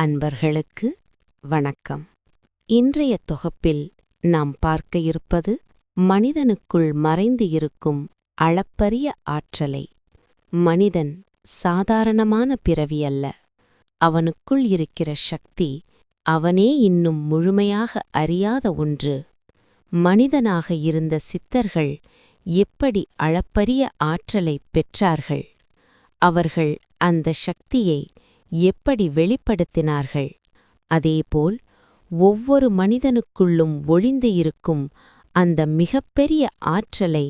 அன்பர்களுக்கு வணக்கம். இன்றைய தொகுப்பில் நாம் பார்க்க இருப்பது மனிதனுக்குள் மறைந்து இருக்கும் அளப்பரிய ஆற்றலை. மனிதன் சாதாரணமான பிறவி அல்ல. அவனுக்குள் இருக்கிற சக்தி அவனே இன்னும் முழுமையாக அறியாத ஒன்று. மனிதனாக இருந்த சித்தர்கள் எப்படி அளப்பரிய ஆற்றலை பெற்றார்கள்? அவர்கள் அந்த சக்தியை எப்படி வெளிப்படுத்தினார்கள்? அதேபோல் ஒவ்வொரு மனிதனுக்குள்ளும் ஒழிந்து இருக்கும் அந்த மிகப்பெரிய ஆற்றலை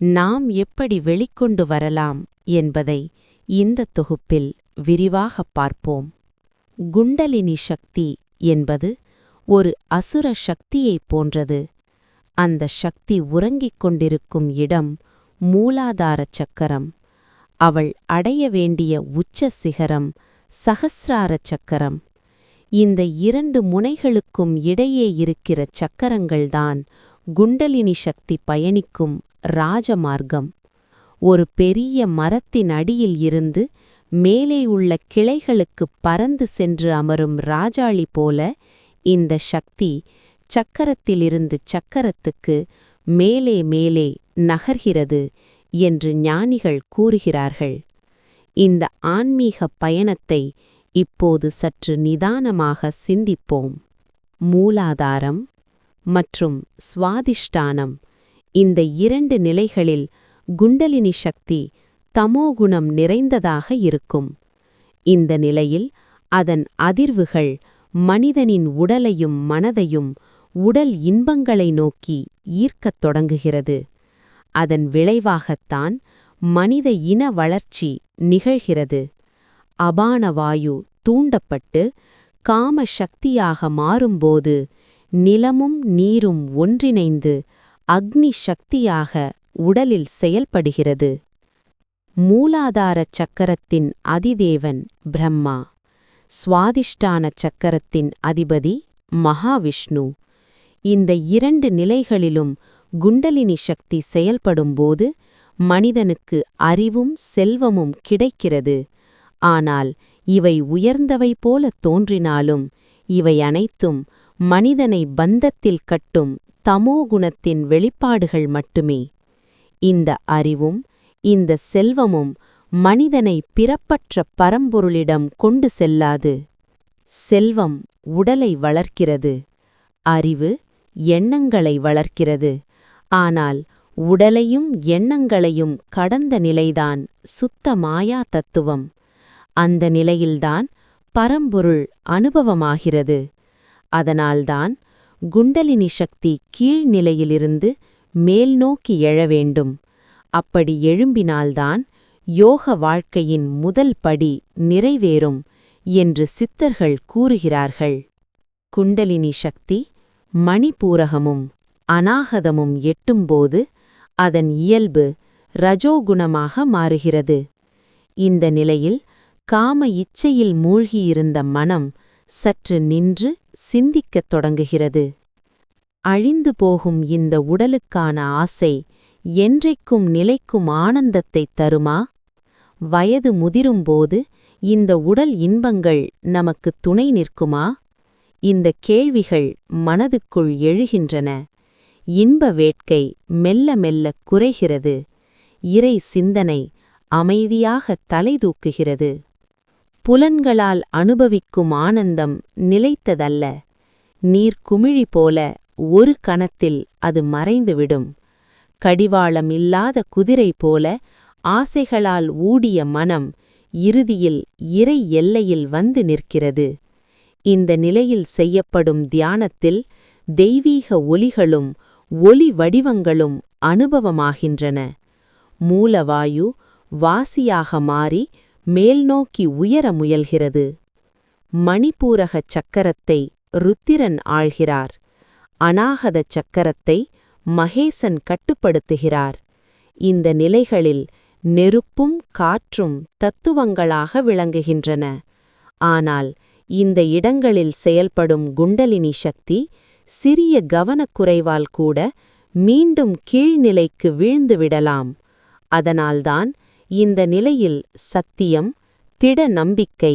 நாம் எப்படி வெளிக்கொண்டு வரலாம் என்பதை இந்த தொகுப்பில் விரிவாகப் பார்ப்போம். குண்டலினி சக்தி என்பது ஒரு அசுர சக்தியைப் போன்றது. அந்த சக்தி உறங்கிக் கொண்டிருக்கும் இடம் மூலாதார சக்கரம். அவள் அடைய வேண்டிய உச்ச சிகரம் சகசிரார சக்கரம். இந்த இரண்டு முனைகளுக்கும் இடையே இருக்கிற சக்கரங்கள்தான் குண்டலினி சக்தி பயணிக்கும் ராஜமார்க்கம். ஒரு பெரிய மரத்தின் அடியில் இருந்து மேலே உள்ள கிளைகளுக்குப் பறந்து சென்று அமரும் ராஜாளி போல இந்த சக்தி சக்கரத்திலிருந்து சக்கரத்துக்கு மேலே மேலே நகர்கிறது என்று ஞானிகள் கூறுகிறார்கள். இந்த ஆன்மீக பயணத்தை இப்போது சற்று நிதானமாக சிந்திப்போம். மூலாதாரம் மற்றும் சுவாதிஷ்டானம் இந்த இரண்டு நிலைகளில் குண்டலினி சக்தி தமோகுணம் நிறைந்ததாக இருக்கும். இந்த நிலையில் அதன் அதிர்வுகள் மனிதனின் உடலையும் மனதையும் உடல் இன்பங்களை நோக்கி ஈர்க்கத் தொடங்குகிறது. அதன் விளைவாகத்தான் மனித இன வளர்ச்சி நிகழ்கிறது. அபானவாயு தூண்டப்பட்டு காம சக்தியாக மாறும்போது நிலமும் நீரும் ஒன்றிணைந்து அக்னி சக்தியாக உடலில் செயல்படுகிறது. மூலாதார சக்கரத்தின் அதிதேவன் பிரம்மா. சுவாதிஷ்டான சக்கரத்தின் அதிபதி மகாவிஷ்ணு. இந்த இரண்டு நிலைகளிலும் குண்டலினி சக்தி செயல்படும்போது மனிதனுக்கு அறிவும் செல்வமும் கிடைக்கிறது. ஆனால் இவை உயர்ந்தவை போல தோன்றினாலும் இவை அனைத்தும் மனிதனை பந்தத்தில் கட்டும் தமோகுணத்தின் வெளிப்பாடுகள் மட்டுமே. இந்த அறிவும் இந்த செல்வமும் மனிதனை பிறப்பற்ற பரம்பொருளிடம் கொண்டு செல்லாது. செல்வம் உடலை வளர்க்கிறது அறிவு எண்ணங்களை வளர்க்கிறது. ஆனால் உடலையும் எண்ணங்களையும் கடந்த நிலைதான் சுத்த மாயா தத்துவம். அந்த நிலையில்தான் பரம்பொருள் அனுபவமாகிறது. அதனால்தான் குண்டலினி சக்தி கீழ்நிலையிலிருந்து மேல்நோக்கி எழ வேண்டும். அப்படி எழும்பினால்தான் யோக வாழ்க்கையின் முதல் படி நிறைவேறும் என்று சித்தர்கள் கூறுகிறார்கள். குண்டலினி சக்தி மணிபூரகமும் அநாகதமும் எட்டும்போது அதன் இயல்பு ரஜோகுணமாக மாறுகிறது. இந்த நிலையில் காம இச்சையில் மூழ்கியிருந்த மனம் சற்று நின்று சிந்திக்கத் தொடங்குகிறது. அழிந்து போகும் இந்த உடலுக்கான ஆசை என்றைக்கும் நிலைக்கும் ஆனந்தத்தைத் தருமா? வயது முதிரும்போது இந்த உடல் இன்பங்கள் நமக்கு துணை நிற்குமா? இந்த கேள்விகள் மனதுக்குள் எழுகின்றன. இன்ப வேட்கை மெல்ல மெல்ல குறைகிறது. இறை சிந்தனை அமைதியாக தலைதூக்குகிறது புலன்களால் அனுபவிக்கும் ஆனந்தம் நிலைத்ததல்ல. நீர்க்குமிழி போல ஒரு கணத்தில் அது மறைந்துவிடும். கடிவாளம் இல்லாத குதிரை போல ஆசைகளால் ஊடிய மனம் இறுதியில் இறை எல்லையில் வந்து நிற்கிறது. இந்த நிலையில் செய்யப்படும் தியானத்தில் தெய்வீக ஒலிகளும் ஒலி வடிவங்களும் அனுபவமாகின்றன. மூலவாயு வாசியாக மாறி மேல்நோக்கி உயர முயல்கிறது. மணிப்பூரகச் சக்கரத்தை ருத்திரன் ஆள்கிறார். அநாகத சக்கரத்தை மகேசன் கட்டுப்படுத்துகிறார். இந்த நிலைகளில் நெருப்பும் காற்றும் தத்துவங்களாக விளங்குகின்றன. ஆனால் இந்த இடங்களில் செயல்படும் குண்டலினி சக்தி சிறிய கவனக்குறைவால் கூட மீண்டும் கீழ்நிலைக்கு வீழ்ந்துவிடலாம். அதனால்தான் இந்த நிலையில் சத்தியம் திட நம்பிக்கை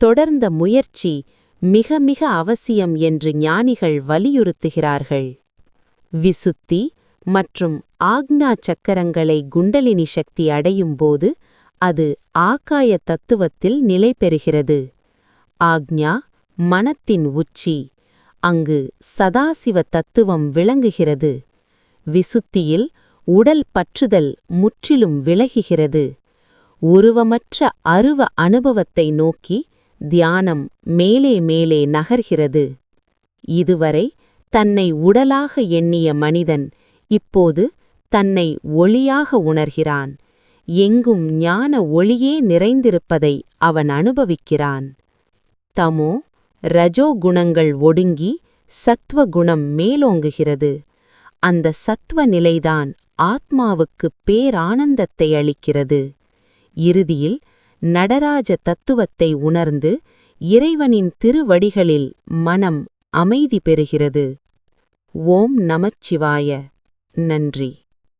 தொடர்ந்த முயற்சி மிக மிக அவசியம் என்று ஞானிகள் வலியுறுத்துகிறார்கள். விசுத்தி மற்றும் ஆக்ஞா சக்கரங்களை குண்டலினி சக்தி அடையும் போது அது ஆகாய தத்துவத்தில் நிலை பெறுகிறது ஆக்ஞா மனத்தின் உச்சி அங்கு சதாசிவ தத்துவம் விளங்குகிறது. விசுத்தியில் உடல் பற்றுதல் முற்றிலும் விலகுகிறது. உருவமற்ற அருவ அனுபவத்தை நோக்கி தியானம் மேலே மேலே நகர்கிறது. இதுவரை தன்னை உடலாக எண்ணிய மனிதன் இப்போது தன்னை ஒளியாக உணர்கிறான். எங்கும் ஞான ஒளியே நிறைந்திருப்பதை அவன் அனுபவிக்கிறான். தமோ ரஜோ குணங்கள் ஒடுங்கி சத்வ குணம் மேலோங்குகிறது. அந்த சத்வ நிலைதான் ஆத்மாவுக்கு பேரானந்தத்தை அளிக்கிறது. இறுதியில் நடராஜ தத்துவத்தை உணர்ந்து இறைவனின் திருவடிகளில் மனம் அமைதி பெறுகிறது. ஓம் நமச்சிவாய. நன்றி.